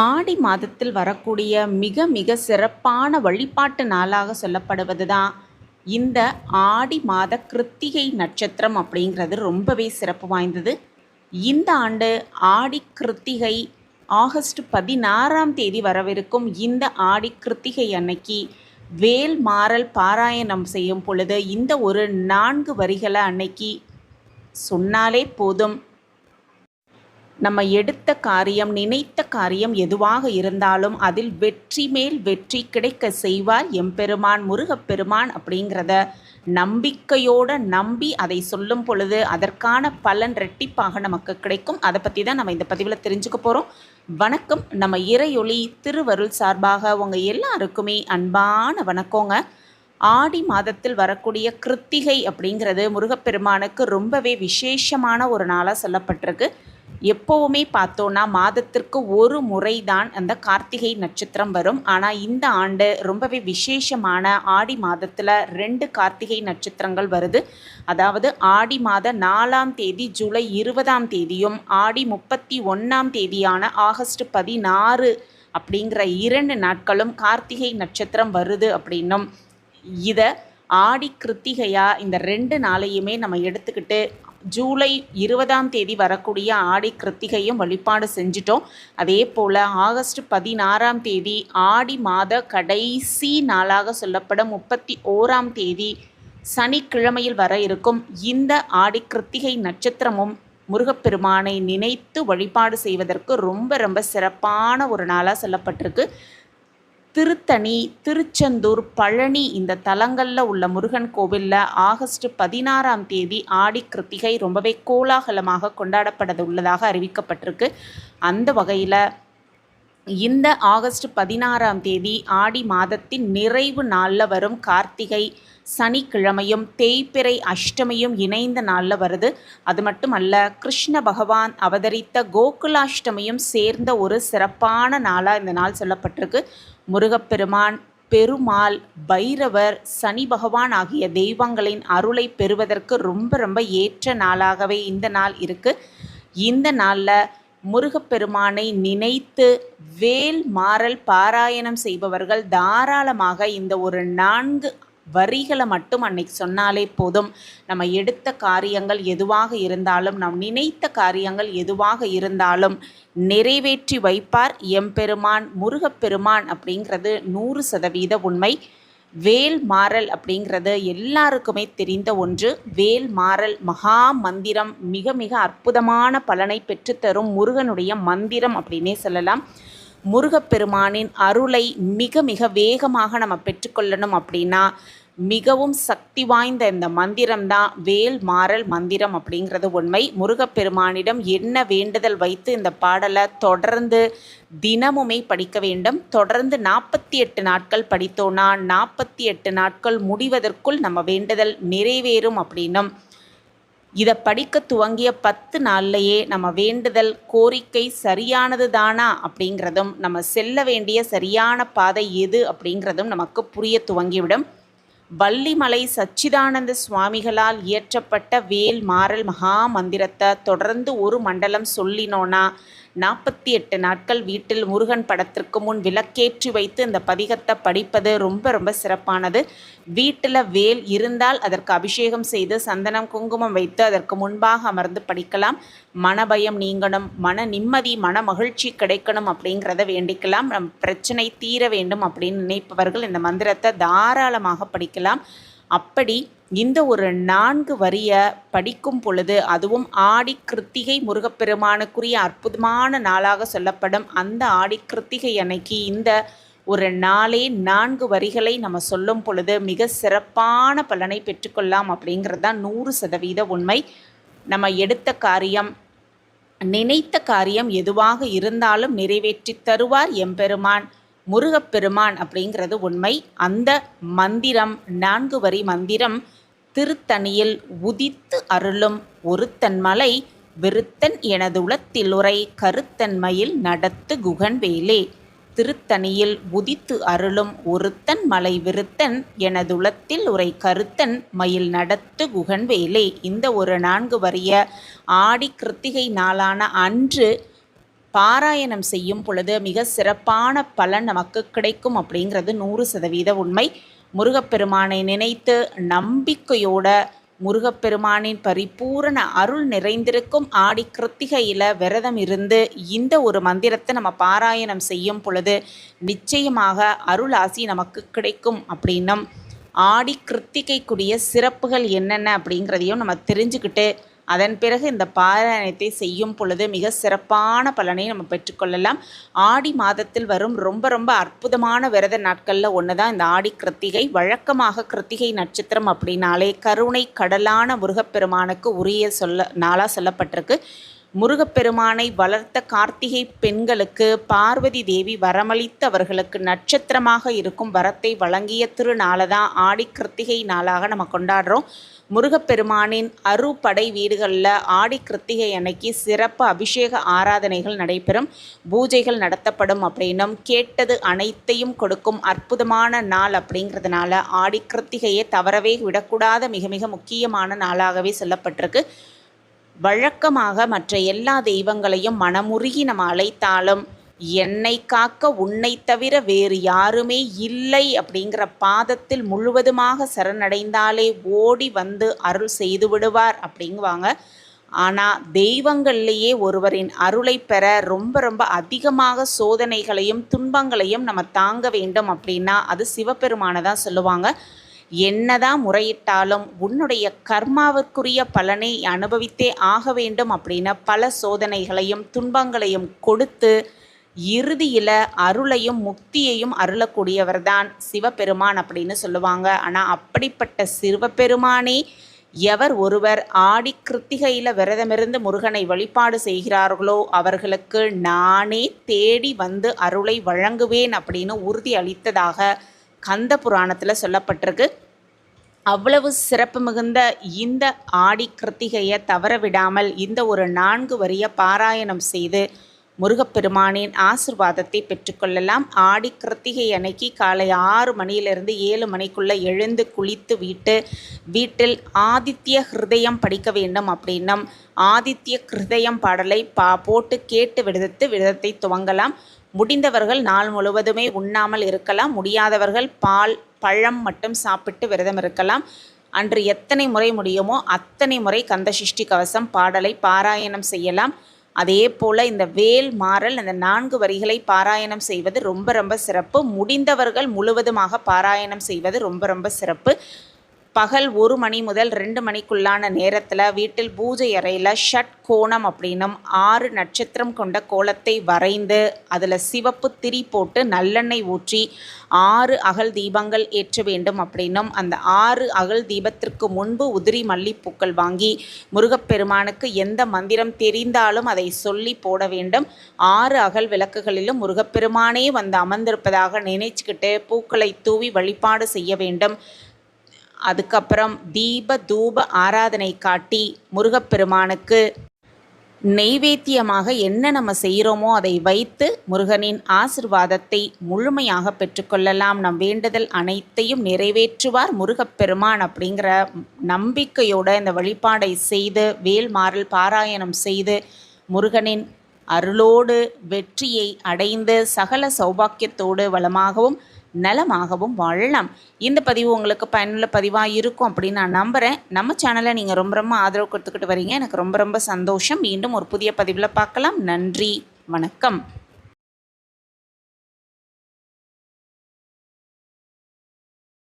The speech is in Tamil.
ஆடி மாதத்தில் வரக்கூடிய மிக மிக சிறப்பான வழிபாட்டு நாளாக சொல்லப்படுவது தான் இந்த ஆடி மாத கிருத்திகை நட்சத்திரம் அப்படிங்கிறது ரொம்பவே சிறப்பு வாய்ந்தது. இந்த ஆண்டு ஆடி கிருத்திகை ஆகஸ்ட் பதினாறாம் தேதி வரவிருக்கும் இந்த ஆடி கிருத்திகை அன்னைக்கு வேல் மாறல் பாராயணம் செய்யும் பொழுது இந்த ஒரு நான்கு வரிகளை அன்னைக்கு சொன்னாலே போதும். நம்ம எடுத்த காரியம் நினைத்த காரியம் எதுவாக இருந்தாலும் அதில் வெற்றி மேல் வெற்றி கிடைக்க செய்வார். எம்பெருமான் முருகப்பெருமான் அப்படிங்கிறத நம்பிக்கையோடு நம்பி அதை சொல்லும் பொழுது அதற்கான பலன் ரெட்டிப்பாக நமக்கு கிடைக்கும். அதை பற்றி தான் நம்ம இந்த பதிவில் தெரிஞ்சுக்க போகிறோம் வணக்கம். நம்ம இறையொளி திருவருள் சார்பாக உங்கள் எல்லாருக்குமே அன்பான வணக்கங்க. ஆடி மாதத்தில் வரக்கூடிய கிருத்திகை அப்படிங்கிறது முருகப்பெருமானுக்கு ரொம்பவே விசேஷமான ஒரு நாளாக சொல்லப்பட்டிருக்கு. எப்போவுமே பார்த்தோன்னா மாதத்திற்கு ஒரு முறை தான் அந்த கார்த்திகை நட்சத்திரம் வரும். ஆனால் இந்த ஆண்டு ரொம்பவே விசேஷமான ஆடி மாதத்தில் ரெண்டு கார்த்திகை நட்சத்திரங்கள் வருது. அதாவது ஆடி மாத நாலாம் தேதி ஜூலை இருபதாம் தேதியும் ஆடி முப்பத்தி ஒன்றாம் தேதியான ஆகஸ்ட் பதினாறு அப்படிங்கிற இரண்டு நாட்களும் கார்த்திகை நட்சத்திரம் வருது அப்படின்னும் இதை ஆடி கிருத்திகையாக இந்த ரெண்டு நாளையுமே நம்ம எடுத்துக்கிட்டு ஜூலை இருபதாம் தேதி வரக்கூடிய ஆடி கிருத்திகையும் வழிபாடு செஞ்சிட்டோம். அதே போல் ஆகஸ்ட் பதினாறாம் தேதி ஆடி மாத கடைசி நாளாக சொல்லப்படும் முப்பத்தி ஓராம் தேதி சனிக்கிழமையில் வர இருக்கும் இந்த ஆடி கிருத்திகை நட்சத்திரமும் முருகப்பெருமானை நினைத்து வழிபாடு செய்வதற்கு ரொம்ப ரொம்ப சிறப்பான ஒரு நாளாக சொல்லப்பட்டிருக்கு. திருத்தணி திருச்செந்தூர் பழனி இந்த தலங்களில் உள்ள முருகன் கோவிலில் ஆகஸ்ட் பதினாறாம் தேதி ஆடி கிருத்திகை ரொம்பவே கோலாகலமாக கொண்டாடப்பட உள்ளதாக அறிவிக்கப்பட்டிருக்கு. அந்த வகையில் இந்த ஆகஸ்ட் பதினாறாம் தேதி ஆடி மாதத்தின் நிறைவு நாளில் வரும் கார்த்திகை சனிக்கிழமையும் தேய்பிறை அஷ்டமியும் இணைந்த நாளில் வருது. அது மட்டுமல்ல கிருஷ்ண பகவான் அவதரித்த கோகுலாஷ்டமியும் சேர்ந்த ஒரு சிறப்பான நாளாக இந்த நாள் சொல்லப்பட்டிருக்கு. முருகப்பெருமான் பெருமாள் பைரவர் சனி பகவான் ஆகிய தெய்வங்களின் அருளை பெறுவதற்கு ரொம்ப ரொம்ப ஏற்ற நாளாகவே இந்த நாள் இருக்குது இந்த நாளில் முருகப்பெருமானை நினைத்து வேல் மாறல் பாராயணம் செய்பவர்கள் தாராளமாக இந்த ஒரு நான்கு வரிகளை மட்டும் அன்னைக்கு சொன்னாலே போதும். நம்ம எடுத்த காரியங்கள் எதுவாக இருந்தாலும் நாம் நினைத்த காரியங்கள் எதுவாக இருந்தாலும் நிறைவேற்றி வைப்பார் எம்பெருமான் முருகப்பெருமான் அப்படிங்கிறது நூறு சதவீத உண்மை. வேல் மாறல் அப்படிங்கிறது எல்லாருக்குமே தெரிந்த ஒன்று. வேல் மாறல் மகா மந்திரம் மிக மிக அற்புதமான பலனை பெற்றுத்தரும் முருகனுடைய மந்திரம் அப்படின்னே சொல்லலாம். முருகப்பெருமானின் அருளை மிக மிக வேகமாக நம்ம பெற்றுக்கொள்ளணும் அப்படின்னா மிகவும் சக்தி வாய்ந்த இந்த மந்திரம் தான் வேல் மாறல் மந்திரம் அப்படிங்கிறது உண்மை. முருகப்பெருமானிடம் என்ன வேண்டுதல் வைத்து இந்த பாடலை தொடர்ந்து தினமுமே படிக்க வேண்டும். தொடர்ந்து நாற்பத்தி எட்டு நாட்கள் படித்தோன்னா நாற்பத்தி எட்டு நாட்கள் முடிவதற்குள் நம்ம வேண்டுதல் நிறைவேறும் அப்படின்னும். இதை படிக்க துவங்கிய பத்து நாள்லையே நம்ம வேண்டுதல் கோரிக்கை சரியானது தானா அப்படிங்கிறதும் நம்ம செல்ல வேண்டிய சரியான பாதை எது அப்படிங்கிறதும் நமக்கு புரிய துவங்கிவிடும். வள்ளிமலை சச்சிதானந்த சுவாமிகளால் இயற்றப்பட்ட வேல் மாறல் மகா மந்திரத்தை தொடர்ந்து ஒரு மண்டலம் சொல்லினோன்னா நாற்பத்தி எட்டு நாட்கள் வீட்டில் முருகன் படத்திற்கு முன் விளக்கேற்றி வைத்து இந்த பதிகத்தை படிப்பது ரொம்ப ரொம்ப சிறப்பானது. வீட்டில் வேல் இருந்தால் அதற்கு அபிஷேகம் செய்து சந்தனம் குங்குமம் வைத்து அதற்கு முன்பாக அமர்ந்து படிக்கலாம். மனபயம் நீங்கணும் மன நிம்மதி மன மகிழ்ச்சி கிடைக்கணும் அப்படிங்கிறத வேண்டிக்கலாம். நம் பிரச்சனை தீர வேண்டும் அப்படின்னு நினைப்பவர்கள் இந்த மந்திரத்தை தாராளமாக படிக்கலாம். அப்படி இந்த ஒரு நான்கு வரியை படிக்கும் பொழுது அதுவும் ஆடி கிருத்திகை முருகப்பெருமானுக்குரிய அற்புதமான நாளாக சொல்லப்படும். அந்த ஆடி கிருத்திகை அன்னைக்கு இந்த ஒரு நாளே நான்கு வரிகளை நம்ம சொல்லும் பொழுது மிக சிறப்பான பலனை பெற்றுக்கொள்ளலாம் அப்படிங்கிறது தான் நூறு சதவீத உண்மை. நம்ம எடுத்த காரியம் நினைத்த காரியம் எதுவாக இருந்தாலும் நிறைவேற்றி தருவார் எம்பெருமான். முருகப்பெருமான் அப்படிங்கிறது உண்மை. அந்த மந்திரம் நான்கு வரி மந்திரம் திருத்தணியில் உதித்து அருளும் ஒருத்தன் மலை விருத்தன் எனது உளத்திலுரை கருத்தன்மையில் நடத்து குகன் வேலே திருத்தணியில் உதித்து அருளும் ஒருத்தன் மலை விருத்தன் எனதுளத்தில் உரை கருத்தன் மயில் நடத்து குகன் வேலே இந்த ஒரு நான்கு வரிய ஆடி கிருத்திகை நாளான அன்று பாராயணம் செய்யும் பொழுது மிக சிறப்பான பலன் நமக்கு கிடைக்கும் அப்படிங்கிறது நூறு சதவீத உண்மை. முருகப்பெருமானை நினைத்து நம்பிக்கையோட முருகப்பெருமானின் பரிபூரண அருள் நிறைந்திருக்கும் ஆடி கிருத்திகையில் விரதம் இருந்து இந்த ஒரு மந்திரத்தை நம்ம பாராயணம் செய்யும் பொழுது நிச்சயமாக அருள் ஆசி நமக்கு கிடைக்கும் அப்படின்னும். ஆடி கிருத்திகைக்குரிய சிறப்புகள் என்னென்ன அப்படிங்கிறதையும் நம்ம தெரிஞ்சுக்கிட்டு அதன் பிறகு இந்த பாராயணத்தை செய்யும் பொழுது மிக சிறப்பான பலனை நம்ம பெற்றுக்கொள்ளலாம். ஆடி மாதத்தில் வரும் ரொம்ப ரொம்ப அற்புதமான விரத நாட்களில் ஒன்று தான் இந்த ஆடி கிருத்திகை. வழக்கமாக கிருத்திகை நட்சத்திரம் அப்படின்னாலே கருணை கடலான முருகப்பெருமானுக்கு உரிய சொல்ல நாளாக சொல்லப்பட்டிருக்கு. முருகப்பெருமானை வளர்த்த கார்த்திகை பெண்களுக்கு பார்வதி தேவி வரமளித்து அவர்களுக்கு நட்சத்திரமாக இருக்கும் வரத்தை வழங்கிய திருநாளதான் ஆடி கிருத்திகை நாளாக நம்ம கொண்டாடுறோம். முருகப்பெருமானின் அறுபடை வீடுகளில் ஆடி கிருத்திகை அன்னைக்கு சிறப்பு அபிஷேக ஆராதனைகள் நடைபெறும். பூஜைகள் நடத்தப்படும் அப்படின்னும் கேட்டது அனைத்தையும் கொடுக்கும் அற்புதமான நாள் அப்படிங்கிறதுனால ஆடி கிருத்திகையை தவறவே விடக்கூடாத மிக மிக முக்கியமான நாளாகவே சொல்லப்பட்டிருக்கு. வழக்கமாக மற்ற எல்லா தெய்வங்களையும் மனமுருகி நம்ம அழைத்தாலும் என்னை காக்க உன்னை தவிர வேறு யாருமே இல்லை அப்படிங்கிற பாதத்தில் முழுவதுமாக சரணடைந்தாலே ஓடி வந்து அருள் செய்து விடுவார் அப்படிங்குவாங்க. ஆனால் தெய்வங்கள்லேயே ஒருவரின் அருளை பெற ரொம்ப ரொம்ப அதிகமாக சோதனைகளையும் துன்பங்களையும் நம்ம தாங்க வேண்டும் அப்படின்னா அது சிவபெருமானை தான் சொல்லுவாங்க. என்னதான் முறையிட்டாலும் உன்னுடைய கர்மாவிற்குரிய பலனை அனுபவித்தே ஆக வேண்டும் அப்படின்னு பல சோதனைகளையும் துன்பங்களையும் கொடுத்து இறுதியில் அருளையும் முக்தியையும் அருளக்கூடியவர் தான் சிவபெருமான் அப்படின்னு சொல்லுவாங்க. ஆனால் அப்படிப்பட்ட சிவபெருமானே எவர் ஒருவர் ஆடி கிருத்திகையில் விரதமிருந்து முருகனை வழிபாடு செய்கிறார்களோ அவர்களுக்கு நானே தேடி வந்து அருளை வழங்குவேன் அப்படின்னு உறுதி அளித்ததாக கந்த புராணத்தில் சொல்லப்பட்டிருக்கு. அவ்வளவு சிறப்பு மிகுந்த இந்த ஆடி கிருத்திகையை தவற விடாமல் இந்த ஒரு நான்கு வரிய பாராயணம் செய்து முருகப்பெருமானின் ஆசிர்வாதத்தை பெற்றுக்கொள்ளலாம். ஆடி கிருத்திகை அன்னைக்கு காலை ஆறு மணியிலிருந்து ஏழு மணிக்குள்ளே எழுந்து குளித்து விட்டு வீட்டில் ஆதித்ய ஹிருதயம் படிக்க வேண்டும் அப்படின்னும் ஆதித்ய ஹிருதயம் பாடலை பா போட்டு கேட்டு விடுத்து விரதத்தை துவங்கலாம். முடிந்தவர்கள் நாள் முழுவதுமே உண்ணாமல் இருக்கலாம். முடியாதவர்கள் பால் பழம் மட்டும் சாப்பிட்டு விரதம் இருக்கலாம். அன்று எத்தனை முறை முடியுமோ அத்தனை முறை கந்தசிஷ்டி கவசம் பாடலை பாராயணம் செய்யலாம். அதே போல் இந்த வேல் மாறல் அந்த நான்கு வரிகளை பாராயணம் செய்வது ரொம்ப ரொம்ப சிறப்பு. முடிந்தவர்கள் முழுவதுமாக பாராயணம் செய்வது ரொம்ப ரொம்ப சிறப்பு. பகல் ஒரு மணி முதல் ரெண்டு மணிக்குள்ளான நேரத்தில் வீட்டில் பூஜை அறையில் ஷட் கோணம் அப்படின்னும் ஆறு நட்சத்திரம் கொண்ட கோலத்தை வரைந்து அதில் சிவப்பு திரி போட்டு நல்லெண்ணெய் ஊற்றி ஆறு அகல் தீபங்கள் ஏற்ற வேண்டும் அப்படின்னும் அந்த ஆறு அகல் தீபத்திற்கு முன்பு உதிரி மல்லிப்பூக்கள் வாங்கி முருகப்பெருமானுக்கு எந்த மந்திரம் தெரிந்தாலும் அதை சொல்லி போட வேண்டும். ஆறு அகல் விளக்குகளிலும் முருகப்பெருமானே வந்து அமர்ந்திருப்பதாக நினைச்சுக்கிட்டு பூக்களை தூவி வழிபாடு செய்ய வேண்டும். அதுக்கப்புறம் தீப தூப ஆராதனை காட்டி முருகப்பெருமானுக்கு நெய்வேத்தியமாக என்ன நம்ம செய்கிறோமோ அதை வைத்து முருகனின் ஆசிர்வாதத்தை முழுமையாக பெற்றுக்கொள்ளலாம் நம் வேண்டுதல் அனைத்தையும் நிறைவேற்றுவார் முருகப்பெருமான் அப்படிங்கிற நம்பிக்கையோட இந்த வழிபாடை செய்து வேல்மாறல் பாராயணம் செய்து முருகனின் அருளோடு வெற்றியை அடைந்து சகல சௌபாக்கியத்தோடு வளமாகவும் நலமாகவும் வாழலாம். இந்த பதிவு உங்களுக்கு பயனுள்ள பதிவாக இருக்கும் அப்படின்னு நான் நம்புகிறேன் நம்ம சேனலை நீங்கள் ரொம்ப ரொம்ப ஆதரவு கொடுத்துக்கிட்டு வரீங்க. எனக்கு ரொம்ப ரொம்ப சந்தோஷம். மீண்டும் ஒரு புதிய பதிவில் பார்க்கலாம். நன்றி. வணக்கம்.